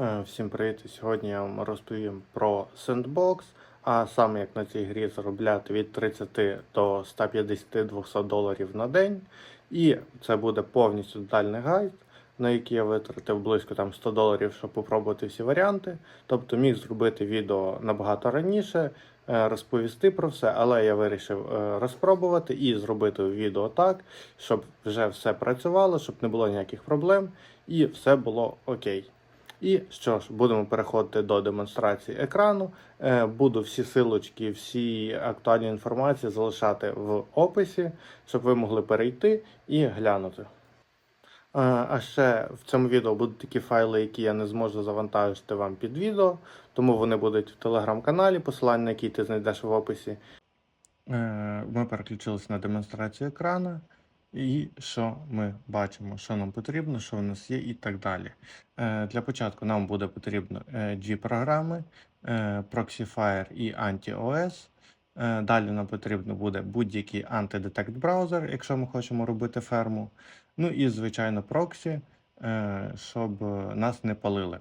Е, Всім привіт! Сьогодні я вам розповім про Sandbox, а саме як на цій грі заробляти від 30 до 150-200 доларів на день. І це буде повністю детальний гайд, на який я витратив близько там 100 доларів, щоб попробувати всі варіанти. Тобто міг зробити відео набагато раніше, е, розповісти про все, але я вирішив е, розпробувати і зробити відео так, щоб вже все працювало, щоб не було ніяких проблем і все було окей. І що ж, будемо переходити до демонстрації екрану. Е, Буду всі силочки, всі актуальні інформації залишати в описі, щоб ви могли перейти і глянути. Е, А ще в цьому відео будуть такі файли, які я не зможу завантажити вам під відео, тому вони будуть в телеграм-каналі, посилання на який ти знайдеш в описі. Е, Ми переключилися на демонстрацію екрану. І що ми бачимо, що нам потрібно, що в нас є, і так далі. Е, Для початку нам буде потрібно е, G-програми, е, Proxyfire і AntiOS. Далі нам потрібно буде будь-який антидетект браузер, якщо ми хочемо робити ферму. Ну і, звичайно, проксі, щоб нас не палили.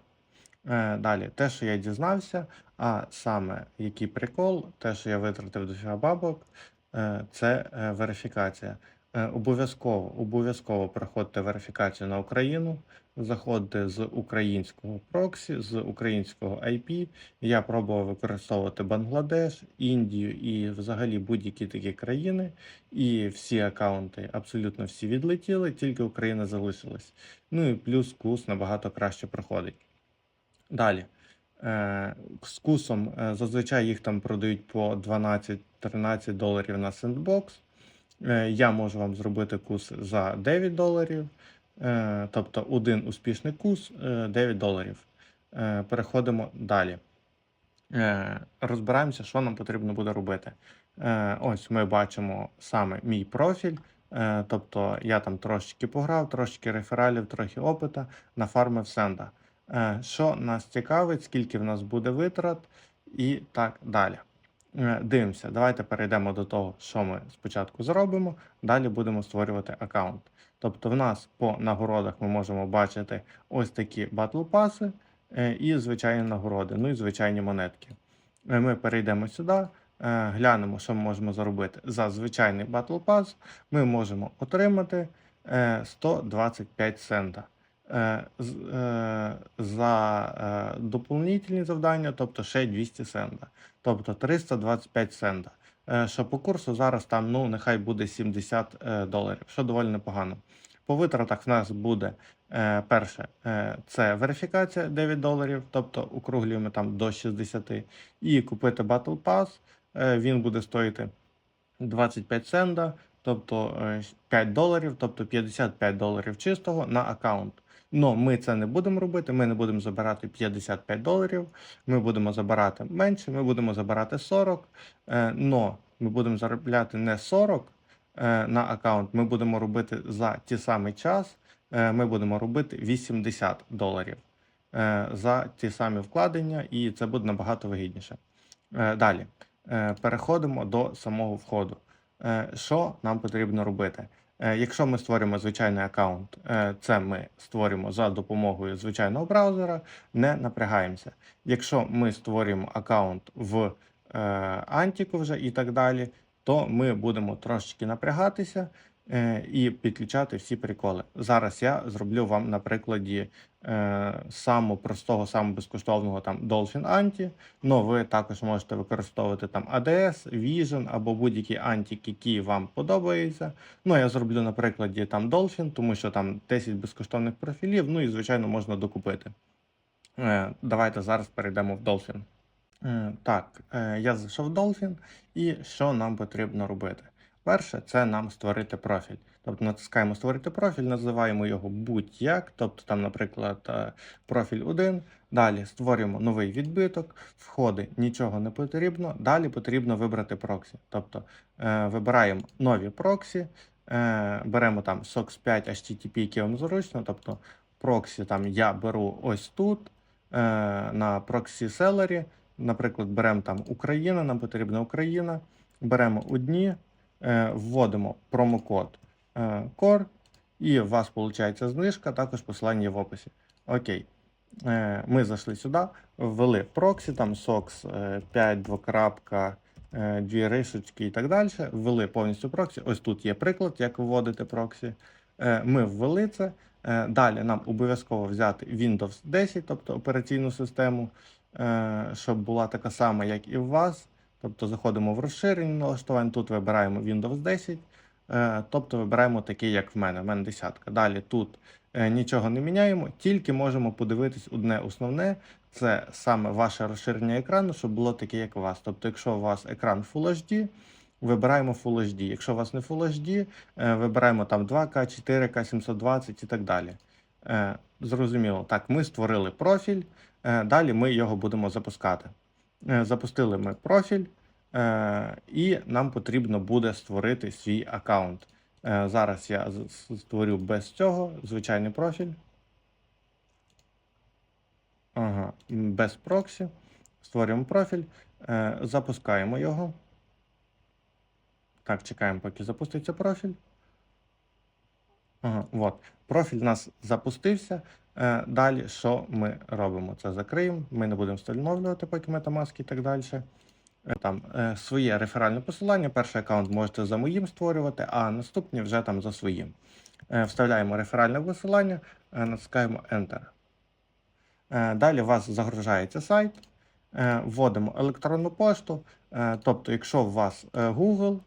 Далі, те, що я дізнався, а саме який прикол, те, що я витратив до бабок, це верифікація. Е, Обов'язково, обов'язково проходьте верифікацію на Україну, заходьте з українського проксі, з українського IP. Я пробував використовувати Бангладеш, Індію і взагалі будь-які такі країни. І всі аккаунти, абсолютно всі відлетіли, тільки Україна залишилась. Ну і плюс курс набагато краще проходить. Далі. Е, З кусом е, зазвичай їх там продають по 12-13 доларів на Sandbox. Е, Я можу вам зробити курс за 9 доларів. Е, Тобто один успішний курс е, 9 доларів. Е, Переходимо далі. Розбираємося, що нам потрібно буде робити. Ось ми бачимо саме мій профіль. Тобто я там трошечки пограв, трошечки рефералів, трохи опита, нафармив сенда. Що нас цікавить, скільки в нас буде витрат і так далі. Е, Дивимося, давайте перейдемо до того, що ми спочатку зробимо. Далі будемо створювати аккаунт. Тобто, в нас по нагородах ми можемо бачити ось такі батл паси е, і звичайні нагороди, ну і звичайні монетки. Е, Ми перейдемо сюди, глянемо, що ми можемо заробити. За звичайний пас ми можемо отримати е, 125 цента. Е, е, За е, доповнительні завдання, тобто ще 200 цента тобто 325 цента. Е, Що по курсу зараз там, ну, нехай буде 70 е, доларів, що доволі непогано. По витратах в нас буде перше, це верифікація 9 доларів, тобто округлюємо там до 60, і купити Battle Pass, він буде стоїти 25 цента, тобто е, 5 доларів, тобто 55 доларів чистого на аккаунт. Но ми це не будемо робити, ми не будемо забирати 55 доларів, ми будемо забирати менше, ми будемо забирати 40, е, но ми будемо заробляти не 40 е, на аккаунт, ми будемо робити за ті самий час, е, ми будемо робити 80 доларів за ті самі вкладення, і це буде набагато вигідніше. Далі переходимо до самого входу. Що нам потрібно робити? Е, Якщо ми створюємо звичайний аккаунт, е, це ми створюємо за допомогою звичайного браузера, не напрягаємося. Якщо ми створюємо аккаунт в е, Антіку вже і так далі, то ми будемо трошечки напрягатися е, і підключати всі приколи. Зараз я зроблю вам на прикладі е, самого простого, самого безкоштовного там Dolphin Anti, Ну, ви також можете використовувати там ADS, Vision або будь-який антик, який вам подобається. Ну, я зроблю на прикладі там Dolphin, тому що там 10 безкоштовних профілів, ну і звичайно можна докупити. Е, Давайте зараз перейдемо в Dolphin. Е, Так, е, я зайшов в Dolphin, і що нам потрібно робити? Перше, це нам створити профіль. Тобто натискаємо створити профіль, називаємо його будь-як, тобто там, наприклад, е, профіль 1. Далі створюємо новий відбиток, входи нічого не потрібно. Далі потрібно вибрати проксі. Тобто е, вибираємо нові проксі, е, беремо там SOX 5 HTTP, які вам зручно. Тобто проксі там я беру ось тут на проксі селері. Наприклад, беремо там Україна, нам потрібна Україна. Беремо одні, вводимо промокод е, CORE, і у вас виходить знижка, також посилання в описі. Окей. Е, Ми зайшли сюди, ввели проксі, там SOX 5, двокрапка, е, дві рисочки і так далі. Ввели повністю проксі. Ось тут є приклад, як вводити проксі. Е, Ми ввели це. Е, Далі нам обов'язково взяти Windows 10, тобто операційну систему, е, щоб була така сама, як і у вас. Тобто заходимо в розширення налаштувань, тут вибираємо Windows 10, е, тобто вибираємо такий, як в мене. В мене десятка. Далі тут е, нічого не міняємо, тільки можемо подивитись одне основне це саме ваше розширення екрану, щоб було таке, як у вас. Тобто, якщо у вас екран Full HD, вибираємо Full HD. Якщо у вас не Full HD, е, вибираємо там 2К, 4К, 720 і так далі. Зрозуміло. Так, ми створили профіль, далі ми його будемо запускати. Е, Запустили ми профіль, е, і нам потрібно буде створити свій аккаунт. Е, Зараз я створю без цього звичайний профіль. Ага, без проксі. Створюємо профіль, запускаємо його. Так, чекаємо, поки запуститься профіль. Ага, от. Профіль у нас запустився. Е, далі що ми робимо? Це закриємо. Ми не будемо встановлювати поки Metamask і так далі. Е, Там е, своє реферальне посилання. Перший аккаунт можете за моїм створювати, а наступні вже там за своїм. Вставляємо реферальне посилання, натискаємо Enter. Далі у вас загружається сайт, вводимо електронну пошту. Тобто, якщо у вас Google,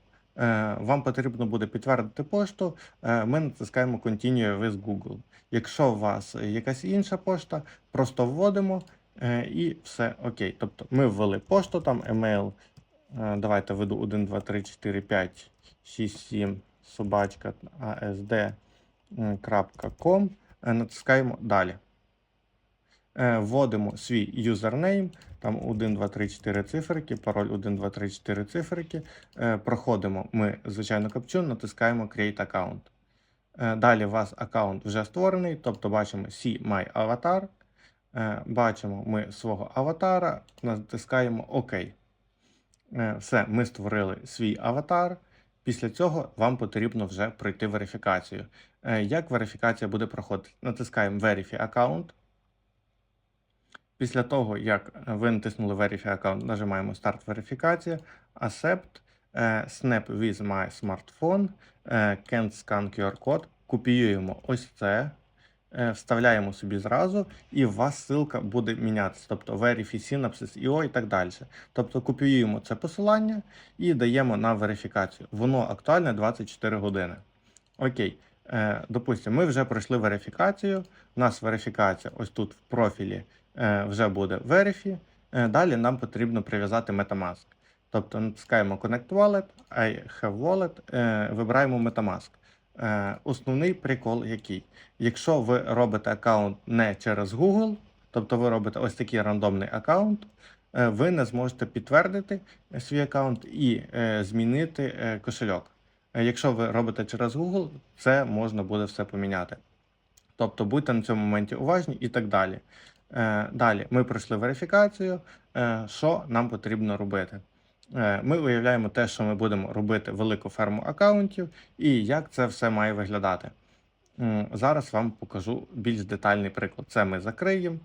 вам потрібно буде підтвердити пошту, е, ми натискаємо Continue with Google. Якщо у вас якась інша пошта, просто вводимо е, і все окей. Тобто ми ввели пошту, там email. е, Давайте введу 1, 2, 3, 4, 5, 6, 7, собачка, asd.com. Е, Натискаємо далі. Е, Вводимо свій юзернейм, там 1, 2, 3, 4 циферки, пароль 1, 2, 3, 4 циферки. Е, Проходимо ми, звичайно, капчу, натискаємо Create Account. Е, Далі у вас аккаунт вже створений, тобто бачимо See My Avatar. Бачимо ми свого аватара, натискаємо ОК. Все, ми створили свій аватар. Після цього вам потрібно вже пройти верифікацію. Як верифікація буде проходити? Натискаємо Verify Account. Після того, як е, ви натиснули Verify Account, нажимаємо Start верифікація, Accept, е, Snap with my smartphone, е, Can't scan QR код. Копіюємо ось це, вставляємо собі зразу, і у вас ссылка буде мінятися, тобто Verify Synapses IO і так далі. Тобто копіюємо це посилання і даємо на верифікацію. Воно актуальне 24 години. Окей. Допустимо, ми вже пройшли верифікацію. У нас верифікація ось тут в профілі вже буде Verify. Е, Далі нам потрібно прив'язати Metamask. Тобто натискаємо Connect Wallet, I have Wallet, е, вибираємо Metamask. Е, Основний прикол який? Якщо ви робите аккаунт не через Google, тобто ви робите ось такий рандомний аккаунт, е, ви не зможете підтвердити свій аккаунт і е, змінити е, кошельок. Е, Якщо ви робите через Google, це можна буде все поміняти. Тобто будьте на цьому моменті уважні і так далі. Е, Далі ми пройшли верифікацію. Е, Що нам потрібно робити? Е, Ми уявляємо те, що ми будемо робити велику ферму аккаунтів і як це все має виглядати. Зараз вам покажу більш детальний приклад. Це ми закриємо,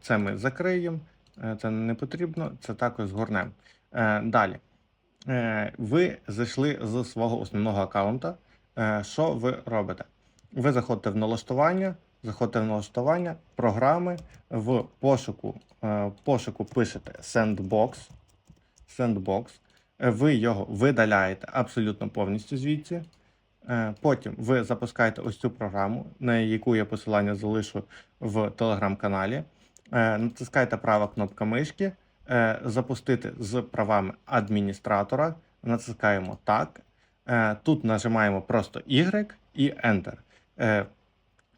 це ми закриємо, це не потрібно, це також згорнемо. Далі. Ви зайшли з свого основного аккаунта. Що ви робите? Ви заходите в налаштування, заходите в налаштування, програми, в пошуку, е, пошуку пишете Sandbox. Sandbox. Е, Ви його видаляєте абсолютно повністю звідси. Е, Потім ви запускаєте ось цю програму, на яку я посилання залишу в телеграм-каналі. Натискаєте права кнопка мишки, запустити з правами адміністратора. Натискаємо так. Тут нажимаємо просто Y і Enter.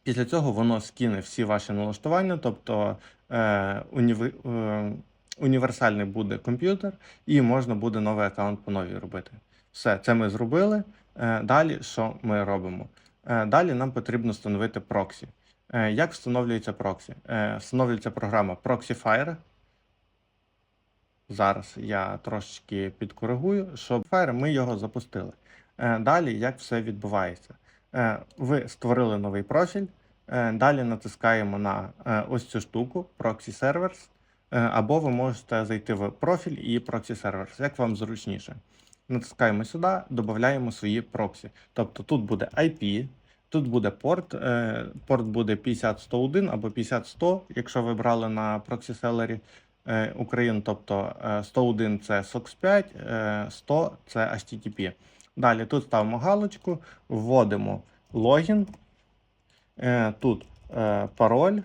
Після цього воно скине всі ваші налаштування, тобто е, уніви, е, універсальний буде комп'ютер, і можна буде новий аккаунт по новій робити. Все, це ми зробили. Е, Далі що ми робимо? Е, Далі нам потрібно встановити проксі. Е, Як встановлюється проксі? Е, Встановлюється програма Proxyfire. Зараз я трошечки підкоригую, щоб Fire ми його запустили. Е, Далі як все відбувається? Е, Ви створили новий профіль, Далі натискаємо на е, ось цю штуку Proxy Servers, е, або ви можете зайти в профіль і Proxy Servers, як вам зручніше. Натискаємо сюди, додаємо свої проксі. Тобто тут буде IP, тут буде порт. е, Порт буде 50101 або 50100, якщо ви брали на Proxy Seller е, тобто е, 101 це SOX 5, е, 100 це HTTP. Далі тут ставимо галочку, вводимо логін, е, тут е, пароль,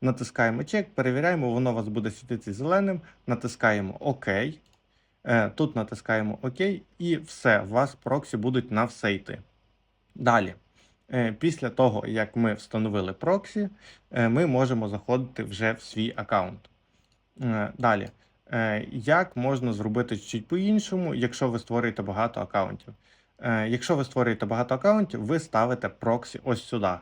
натискаємо чек, перевіряємо, воно у вас буде світитися зеленим, натискаємо ОК. Е, Тут натискаємо ОК і все, у вас проксі будуть на все йти. Далі, е, після того, як ми встановили проксі, е, ми можемо заходити вже в свій аккаунт. Е, Далі, е, як можна зробити чуть по-іншому, якщо ви створюєте багато аккаунтів? Е, Якщо ви створюєте багато аккаунтів, ви ставите проксі ось сюди, е,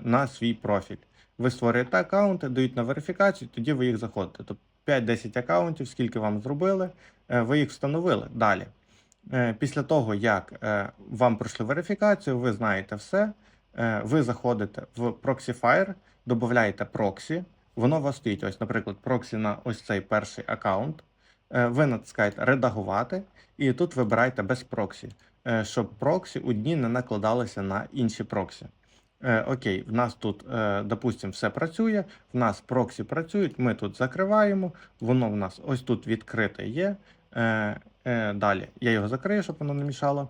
на свій профіль. Ви створюєте аккаунти, дають на верифікацію, тоді ви їх заходите. Тобто 5-10 аккаунтів, скільки вам зробили, е, ви їх встановили. Далі. Е, Після того, як е, вам пройшли верифікацію, ви знаєте все. е, Ви заходите в Proxify, додаєте проксі, воно у вас стоїть. Ось, наприклад, проксі на ось цей перший аккаунт. Е, Ви натискаєте редагувати, і тут вибираєте без проксі, е, щоб проксі одні не накладалися на інші проксі. Е, Окей, в нас тут, е, допустимо, все працює, в нас проксі працюють, ми тут закриваємо, воно в нас ось тут відкрите є. Е, е, Далі я його закрию, щоб воно не мішало.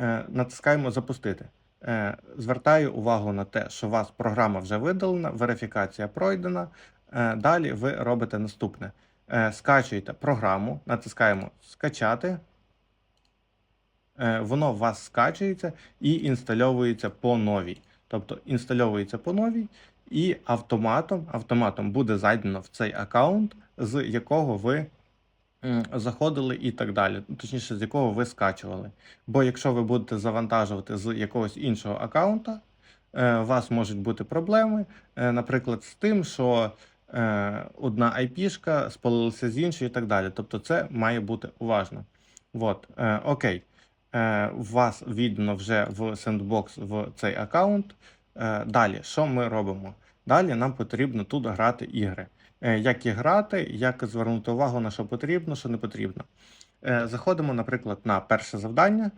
Е, Натискаємо запустити. Е, Звертаю увагу на те, що у вас програма вже видалена, верифікація пройдена. Е, Далі ви робите наступне: Е, скачуєте програму, натискаємо скачати. Е, Воно у вас скачується і інстальовується по новій. Тобто інстальовується по новій, і автоматом, автоматом буде зайдено в цей аккаунт, з якого ви заходили і так далі. Точніше, з якого ви скачували. Бо якщо ви будете завантажувати з якогось іншого аккаунта, е, у вас можуть бути проблеми, е, наприклад, з тим, що е, одна IP-шка спалилася з іншої і так далі. Тобто це має бути уважно. От, окей. Е, вас віддано вже в Sandbox в цей аккаунт. Е, далі, що ми робимо? Далі нам потрібно тут грати ігри. Е, як їх грати, як звернути увагу на що потрібно, що не потрібно. Заходимо, наприклад, на перше завдання.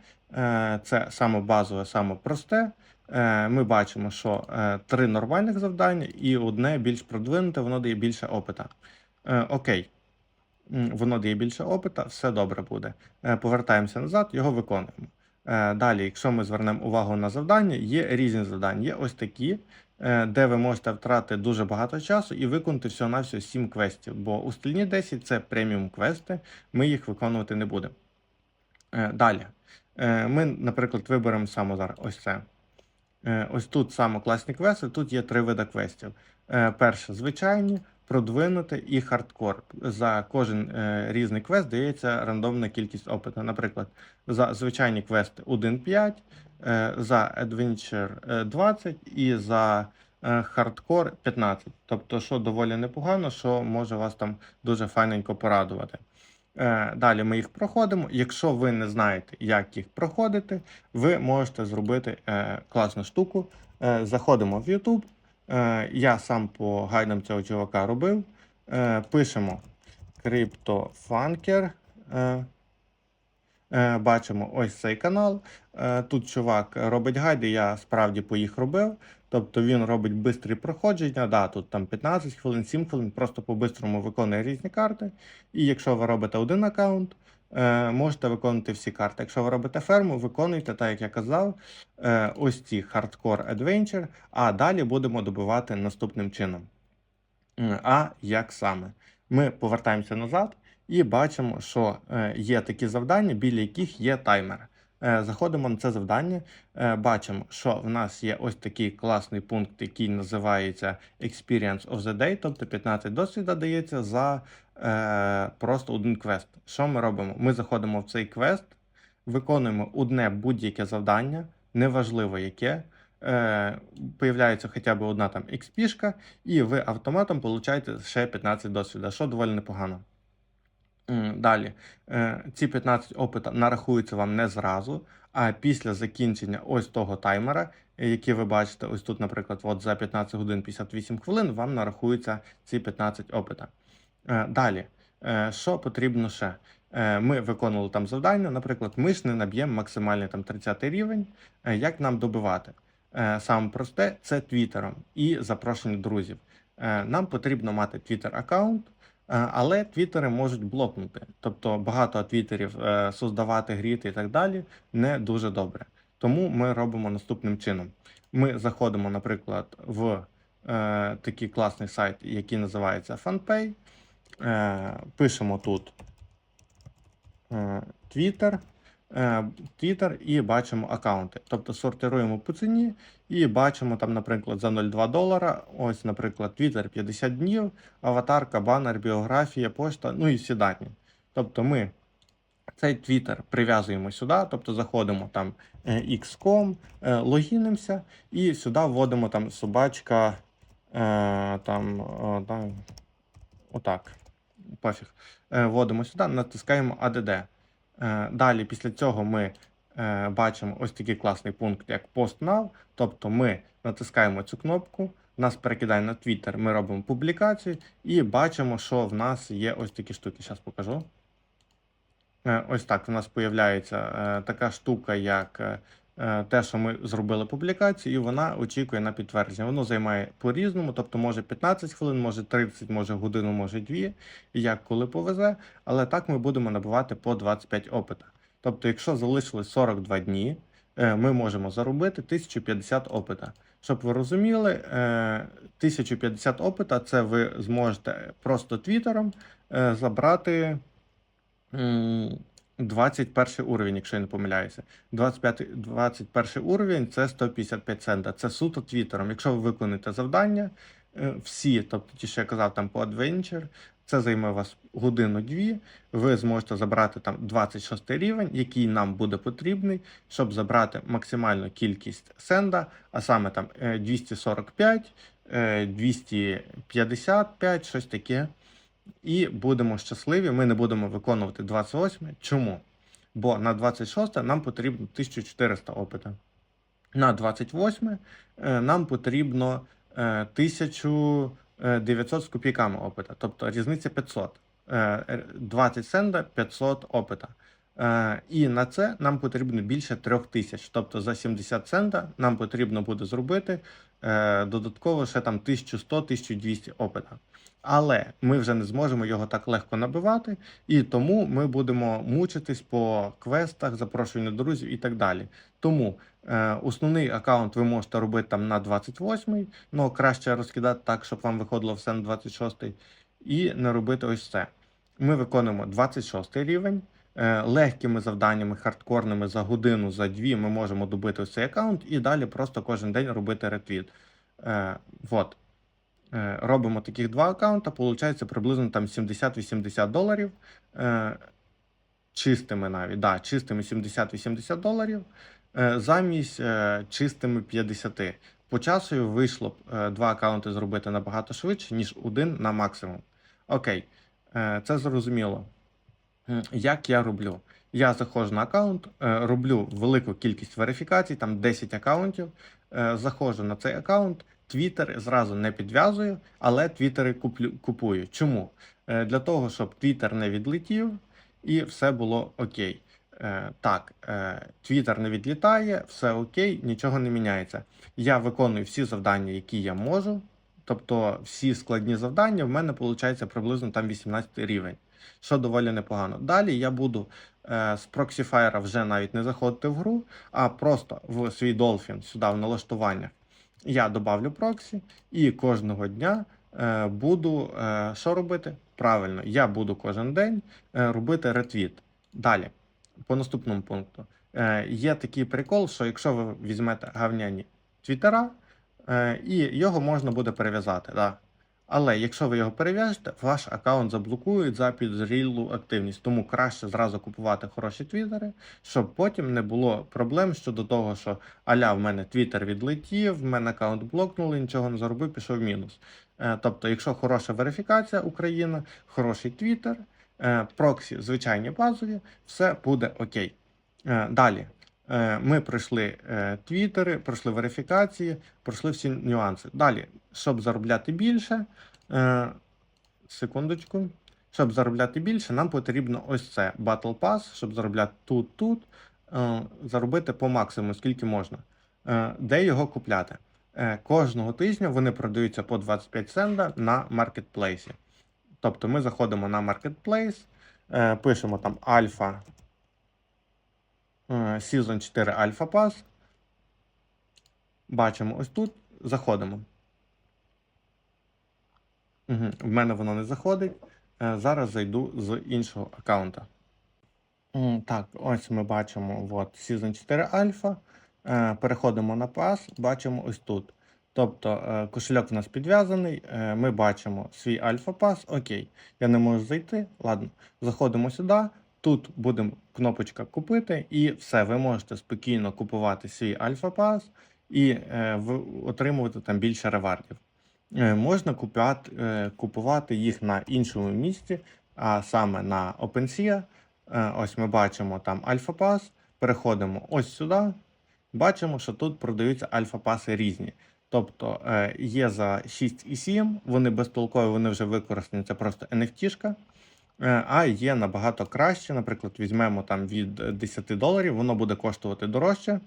Це саме базове, саме просте. Ми бачимо, що три нормальних завдання і одне більш продвинуте, воно дає більше опита. Окей. Воно дає більше опита, все добре буде. Е, Повертаємося назад, його виконуємо. Е, Далі, якщо ми звернемо увагу на завдання, є різні завдання. Є ось такі, е, де ви можете втратити дуже багато часу і виконати всього-навсього 7 квестів. Бо у стільні 10 це преміум квести, ми їх виконувати не будемо. Далі. Ми, наприклад, виберемо саме зараз ось це. Ось тут саме класні квести, тут є три види квестів. Перше звичайні, продвинути і хардкор. За кожен е, різний квест дається рандомна кількість опиту. Наприклад, за звичайні квести 1.5, е, за Adventure е, 20 і за е, хардкор 15. Тобто, що доволі непогано, що може вас там дуже файненько порадувати. Е, Далі ми їх проходимо. Якщо ви не знаєте, як їх проходити, ви можете зробити е, класну штуку. Е, Заходимо в YouTube. Е, Я сам по гайдам цього чувака робив. Е, Пишемо CryptoFunker. Е, Бачимо ось цей канал. Тут чувак робить гайди, я справді по їх робив. Тобто він робить бистрі проходження. Да, тут там 15 хвилин, 7 хвилин, просто по-бистрому виконує різні карти. І якщо ви робите один аккаунт, можете виконувати всі карти. Якщо ви робите ферму, виконуйте, так як я казав, е, ось ці Hardcore Adventure, а далі будемо добивати наступним чином. А як саме? Ми повертаємося назад і бачимо, що е, є такі завдання, біля яких є таймер. Е, Заходимо на це завдання, е, бачимо, що в нас є ось такий класний пункт, який називається Experience of the Day, тобто 15 досвіда дається за е, просто один квест. Що ми робимо? Ми заходимо в цей квест, виконуємо одне будь-яке завдання, неважливо яке. Появляється хоча б одна там XP-шка, і ви автоматом получаєте ще 15 досвіда, що доволі непогано. Далі, Е, ці 15 опита нарахуються вам не зразу, а після закінчення ось того таймера які ви бачите, ось тут, наприклад, от за 15 годин 58 хвилин вам нарахуються ці 15 опита. Е, Далі, е, що потрібно ще? Ми виконували там завдання, наприклад, ми ж не наб'ємо максимальний там 30 рівень. Як нам добивати? Саме просте це твіттером і запрошення друзів. Нам потрібно мати твіттер аккаунт, але твіттери можуть блокнути. Тобто багато твіттерів е, создавати, гріти і так далі не дуже добре. Тому ми робимо наступним чином: ми заходимо, наприклад, в е, такий класний сайт, який називається FunPay. Е, пишемо тут е, Twitter, е, і бачимо аккаунти. Тобто сортируємо по ціні і бачимо там, наприклад, за 0,2 долара. Ось, наприклад, Twitter 50 днів, аватарка, банер, біографія, пошта, ну і всі дані. Тобто ми цей Twitter прив'язуємо сюди, тобто заходимо там е, x.com, е, логінимося і сюди вводимо там собачка. Е, там, отак. Пофіг. Е, вводимо сюди, натискаємо ADD. Е, далі, після цього ми е, бачимо ось такий класний пункт, як Post Now. Тобто ми натискаємо цю кнопку, нас перекидає на Twitter, ми робимо публікацію і бачимо, що в нас є ось такі штуки. Зараз покажу. Е, Ось так в нас появляється е, така штука, як е, е, те, що ми зробили публікацію, і вона очікує на підтвердження. Воно займає по-різному, тобто може 15 хвилин, може 30, може годину, може 2, як коли повезе. Але так ми будемо набивати по 25 опита. Тобто, якщо залишилось 42 дні, е, ми можемо заробити 1050 опита. Щоб ви розуміли, е, 1050 опита це ви зможете просто твіттером е, забрати. М, 21 уровень, якщо я не помиляюся. 25, 21 уровень це 155 цента. Це суто твіттером. Якщо ви виконаєте завдання, е, всі, тобто ті, що я казав там по Adventure, це займе вас годину-дві. Ви зможете забрати там 26 рівень, який нам буде потрібний, щоб забрати максимальну кількість сенда, а саме там е, 245, 255, е, щось таке. І будемо щасливі, ми не будемо виконувати 28. Чому? Бо на 26 нам потрібно 1400 опита. На 28 е, нам потрібно 1000. Е, 900 з копійками опита, тобто різниця 500. 20 е, сенда 500 опита. Е, І на це нам потрібно більше 3000. Тобто за 70 цента нам потрібно буде зробити е, додатково ще там 1100-1200 опита. Але ми вже не зможемо його так легко набивати, і тому ми будемо мучитись по квестах, запрошенню друзів і так далі. Тому е, основний аккаунт ви можете робити там на 28-й, ну краще розкидати так, щоб вам виходило все на 26-й, і не робити ось це. Ми виконуємо 26 рівень. Е, легкими завданнями, хардкорними за годину, за дві ми можемо добити цей аккаунт і далі просто кожен день робити ретвіт. Е, вот. Е, робимо таких два аккаунта, получається приблизно там 70-80 доларів. Е, чистими навіть, да, чистими 70-80 доларів, е, замість е, чистими 50. По часу вийшло б е, два аккаунти зробити набагато швидше, ніж один на максимум. Окей, е, це зрозуміло. Як я роблю? Я заходжу на аккаунт, е, роблю велику кількість верифікацій, там 10 аккаунтів. е, Заходжу на цей аккаунт, Твіттер зразу не підв'язую, але твіттери куплю, купую. Чому? Е, Для того, щоб твіттер не відлетів і все було окей. Так, твіттер не відлітає, все окей, нічого не міняється. Я виконую всі завдання, які я можу. Тобто всі складні завдання в мене виходить приблизно там 18 рівень, що доволі непогано. Далі я буду е, з Proxify вже навіть не заходити в гру, а просто в свій Dolphin сюди в налаштуваннях я добавлю проксі і кожного дня е, буду е, що робити? Правильно, я буду кожен день е, робити ретвіт. Далі, по наступному пункту. Е, є такий прикол, що якщо ви візьмете гавняні твіттера, е, і його можна буде перев'язати. Да. Але якщо ви його перев'яжете, ваш аккаунт заблокують за підозрілу активність. Тому краще зразу купувати хороші твіттери, щоб потім не було проблем щодо того, що аля в мене твіттер відлетів, в мене аккаунт блокнули, нічого не заробив, пішов в мінус. Е, Тобто, якщо хороша верифікація Україна, хороший твіттер, е, проксі звичайні базові, все буде окей. Е, Далі. Е, Ми пройшли е, твіттери, пройшли верифікації, пройшли всі нюанси. Далі, щоб заробляти більше, е, секундочку. Щоб заробляти більше, нам потрібно ось це Battle Pass, щоб заробляти тут, тут, е, заробити по максимуму, скільки можна. Де його купляти? Кожного тижня вони продаються по 25 цента на маркетплейсі. Тобто ми заходимо на маркетплейс, пишемо там Альфа Season 4 Alpha Pass. Бачимо ось тут, заходимо. Угу. В мене воно не заходить. Е, Зараз зайду з іншого аккаунта. Так, ось ми бачимо от, Season 4 Alpha. Е, Переходимо на пас, бачимо ось тут. Тобто е, кошельок в нас підв'язаний, е, ми бачимо свій Альфа Пас. Окей, я не можу зайти. Ладно, заходимо сюди. Тут буде кнопочка купити, і все, ви можете спокійно купувати свій Альфа Пас і е, отримувати там більше ревардів. Е, Можна купувати, е, купувати їх на іншому місці, а саме на OpenSea. Е, Ось ми бачимо там Альфа Пас. Переходимо ось сюди. Бачимо, що тут продаються альфа-паси різні. Тобто е, є за 6,7, вони безтолкові, вони вже використані, це просто NFT-шка. Е, а є набагато краще. Наприклад, візьмемо там від 10 доларів, воно буде коштувати дорожче.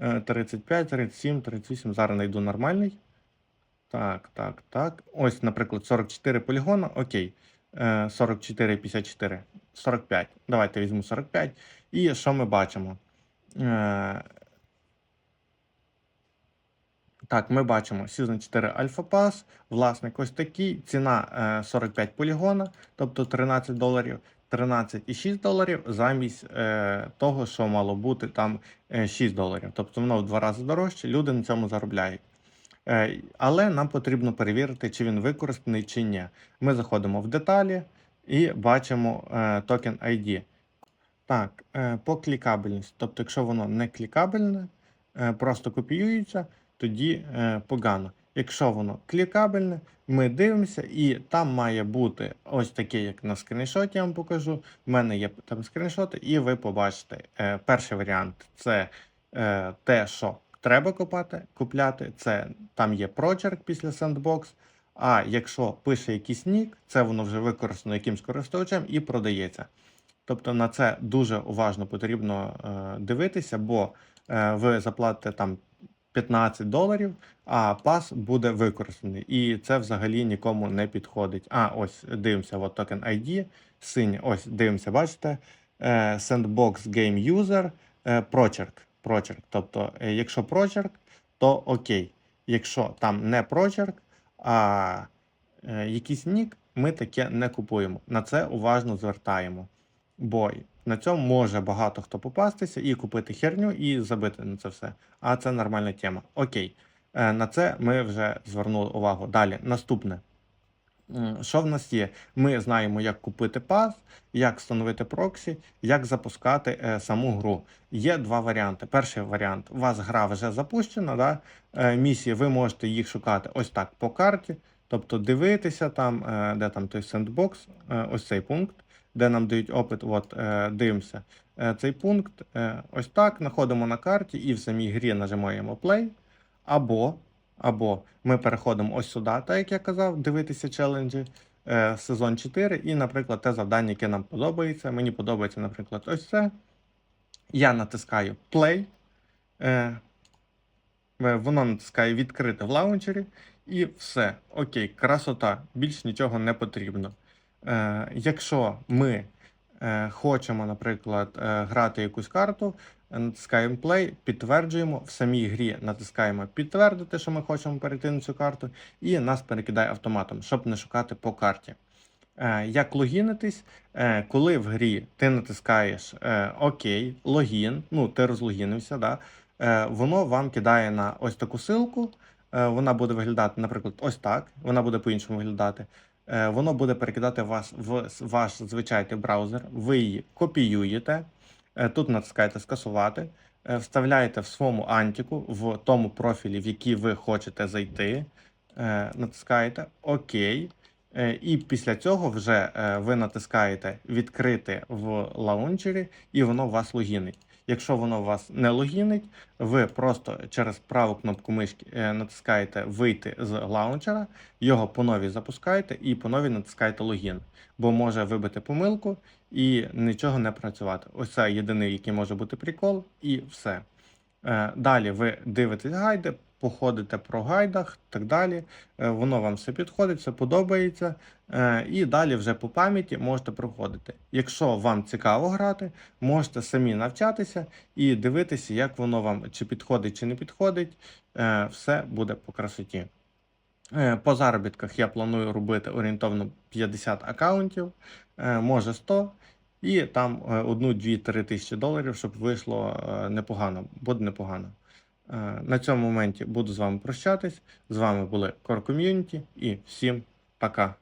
Е, 35, 37, 38. Зараз знайду нормальний. Так, так, так. Ось, наприклад, 44 полігона. Окей. Е, 44, 54, 45. Давайте візьму 45. І що ми бачимо? Е, Так, ми бачимо Season 4 Alpha Pass, власник ось такий, ціна е, 45 полігона, тобто 13 доларів, 13,6 доларів замість е, того, що мало бути там е, 6 доларів. Тобто воно в два рази дорожче, люди на цьому заробляють. Е, але нам потрібно перевірити, чи він використаний чи ні. Ми заходимо в деталі і бачимо е, токен ID. Так, е, по клікабельності. Тобто, якщо воно не клікабельне, е, просто копіюється, тоді е, погано. Якщо воно клікабельне, ми дивимося, і там має бути ось таке, як на скріншоті, я вам покажу. У мене є там скріншоти, і ви побачите. Е, перший варіант це е, те, що треба купати, купляти. Це там є прочерк після Sandbox. А якщо пише якийсь нік, це воно вже використано якимсь користувачем і продається. Тобто на це дуже уважно потрібно дивитися, бо ви заплатите там 15 доларів, а пас буде використаний. І це взагалі нікому не підходить. А, ось дивимося, от токен ID, синій, ось дивимося, бачите? е, Sandbox Game User, е, прочерк. прочерк. Тобто, е, якщо прочерк, то окей. Якщо там не прочерк, а якийсь нік, ми таке не купуємо. На це уважно звертаємо. Бо на цьому може багато хто попастися і купити херню, і забити на це все. А це нормальна тема. Окей. Е, На це ми вже звернули увагу. Далі, наступне. Що в нас є? Ми знаємо, як купити пас, як встановити проксі, як запускати е, саму гру. Є два варіанти. Перший варіант: у вас гра вже запущена, да? е, місії, ви можете їх шукати ось так по карті, тобто дивитися там, е, де там той сендбокс, е, ось цей пункт, де нам дають опит, от е, дивимося. Е, цей пункт е, ось так, знаходимо на карті і в самій грі нажимаємо play. Або, або ми переходимо ось сюди, так як я казав, дивитися челенджі, сезон 4, і, наприклад, те завдання, яке нам подобається. Мені подобається, наприклад, ось це. Я натискаю play. Воно натискає відкрити в лаунчері, і все. Окей, красота, більш нічого не потрібно. Е, якщо ми е, хочемо, наприклад, е, грати якусь карту, натискаємо play, підтверджуємо, в самій грі натискаємо підтвердити, що ми хочемо перейти на цю карту, і нас перекидає автоматом, щоб не шукати по карті. Як логінитись, коли в грі ти натискаєш ОК, логін, ну ти розлогінився, да, воно вам кидає на ось таку силку. Вона буде виглядати, наприклад, ось так. Вона буде по-іншому виглядати. Е, Воно буде перекидати вас в ваш звичайний браузер. Ви її копіюєте. Е, Тут натискаєте скасувати, е, вставляєте в своєму антіку в тому профілі, в який ви хочете зайти. Натискаєте ОК. І після цього вже ви натискаєте відкрити в лаунчері, і воно вас логінить. Якщо воно вас не логінить, ви просто через праву кнопку мишки е, натискаєте вийти з лаунчера, його по новій запускаєте і по новій натискаєте логін, бо може вибити помилку і нічого не працювати. Ось це єдиний, який може бути прикол, і все. Е, Далі ви дивитесь гайди, походите про гайдах, так далі. Е, Воно вам все підходить, все подобається. Е, І далі вже по пам'яті можете проходити. Якщо вам цікаво грати, можете самі навчатися і дивитися, як воно вам чи підходить, чи не підходить. Все буде по красоті. По заробітках я планую робити орієнтовно 50 аккаунтів, може 100, і там 1-2-3 тисячі доларів, щоб вийшло е, непогано, буде непогано. Е, На цьому моменті буду з вами прощатись. З вами були Core Community і всім пока.